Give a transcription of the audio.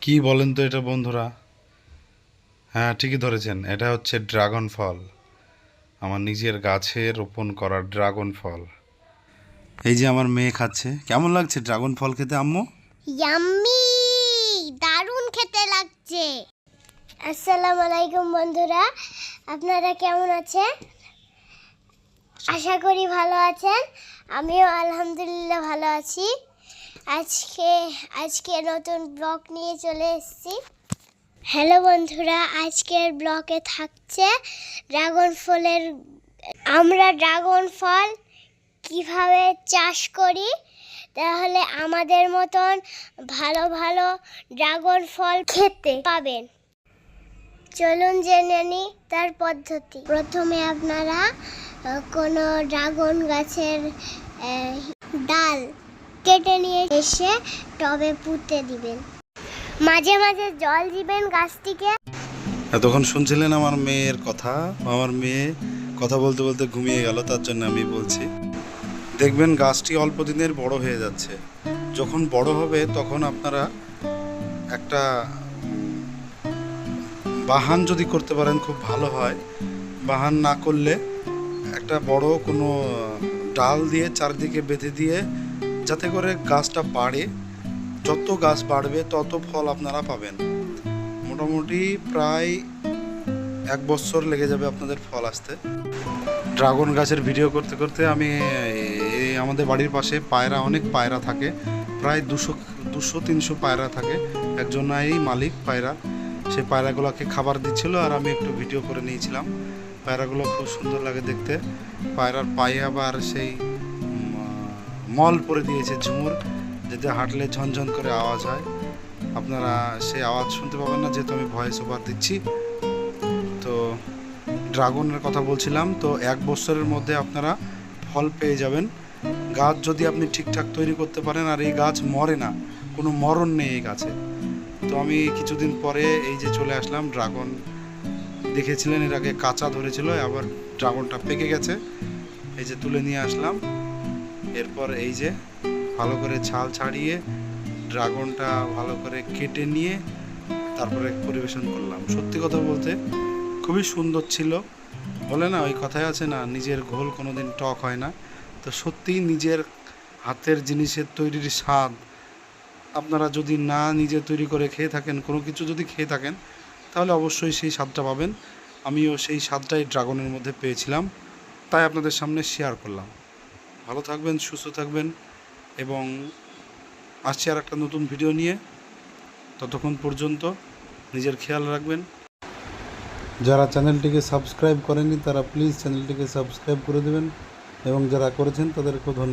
কি বলেন তো এটা বন্ধুরা? হ্যাঁ ঠিকই ধরেছেন। এটা হচ্ছে ড্রাগন ফল। আমার নিজের গাছে রোপণ করা ড্রাগন ফল। এই যে আমার মেয়ে খাচ্ছে। কেমন লাগছে ড্রাগন ফল খেতে, আম্মু? ইয়াম্মি দারুণ খেতে লাগছে। আসসালামু আলাইকুম বন্ধুরা। আপনারা কেমন আছেন? আশা করি ভালো আছেন। আমিও আলহামদুলিল্লাহ ভালো আছি। আজকে আজকে নতুন ব্লগ নিয়ে চলে এসেছি। হ্যালো বন্ধুরা, আজকের ব্লগে থাকছে ড্রাগন ফলের আমরা ড্রাগন ফল কীভাবে চাষ করি, তাহলে আমাদের মতন ভালো ভালো ড্রাগন ফল খেতে পাবেন। চলুন জেনে নিই তার পদ্ধতি। প্রথমে আপনারা কোনো ড্রাগন গাছের ডাল কেটে নিয়ে এসে টবে পুঁতে দিবেন। মাঝে মাঝে জল দিবেন গাছটিকে। এতক্ষণ শুনছিলেন আমার মেয়ের কথা। আমার মেয়ে কথা বলতে বলতে ঘুমিয়ে গেল, তার জন্য আমি বলছি, দেখবেন গাছটি অল্প দিনের বড় হয়ে যাচ্ছে। যখন বড় হবে তখন আপনারা একটা বাহান যদি করতে পারেন, খুব ভালো হয়। বাহান না করলে একটা বড় কোনো ডাল দিয়ে চারদিকে বেঁধে দিয়ে যাতে করে গাছটা বাড়ে, যত গাছ বাড়বে তত ফল আপনারা পাবেন। মোটামুটি প্রায় এক বছর লেগে যাবে আপনাদের ফল আসতে। ড্রাগন গাছের ভিডিও করতে করতে আমি এই আমাদের বাড়ির পাশে পায়রা, অনেক পায়রা থাকে। প্রায় দুশো দুশো, তিনশো পায়রা থাকে। একজন এই মালিক পায়রা। সেই পায়রাগুলোকে খাবার দিচ্ছিল আর আমি একটু ভিডিও করে নিয়েছিলাম। পায়রাগুলো খুব সুন্দর লাগে দেখতে। পায়রার পায়ে আবার সেই মল পরে দিয়েছে ঝুমুর, যাতে হাঁটলে ঝনঝন করে আওয়াজ হয়। আপনারা সেই আওয়াজ শুনতে পাবেন না, যেহেতু আমি ভয়েস ওভার দিচ্ছি। তো ড্রাগনের কথা বলছিলাম, তো এক বছরের মধ্যে আপনারা ফল পেয়ে যাবেন। গাছ যদি আপনি ঠিকঠাক তৈরি করতে পারেন, আর এই গাছ মরে না, কোনো মরণ নেই এই গাছে। তো আমি কিছুদিন পরে এই যে চলে আসলাম, ড্রাগন দেখেছিলেন, এর আগে কাঁচা ধরেছিল, আবার ড্রাগনটা পেকে গেছে। এই যে তুলে নিয়ে আসলাম। এরপর এই যে ভালো করে ছাল ছাড়িয়ে ড্রাগনটা ভালো করে কেটে নিয়ে তারপরে পরিবেশন করলাম। সত্যি কথা বলতে খুবই সুন্দর ছিল। বলে না, ওই কথাই আছে না, নিজের ঘোল কোনো দিন টক হয় না। তো সত্যিই নিজের হাতের জিনিসের তৈরির স্বাদ আপনারা যদি না নিজে তৈরি করে খেয়ে থাকেন, কোনো কিছু যদি খেয়ে থাকেন, তাহলে অবশ্যই সেই স্বাদটা পাবেন। আমিও সেই স্বাদটাই ড্রাগনের মধ্যে পেয়েছিলাম। তাই আপনাদের সামনে শেয়ার করলাম। ভালো থাকবেন, সুস্থ থাকবেন এবং আসছি আর একটা নতুন ভিডিও নিয়ে। ততক্ষণ পর্যন্ত নিজের খেয়াল রাখবেন। যারা চ্যানেলটিকে সাবস্ক্রাইব করেনি তারা প্লিজ চ্যানেলটিকে সাবস্ক্রাইব করে দেবেন এবং যারা করেছেন, তাদেরকেও ধন্যবাদ।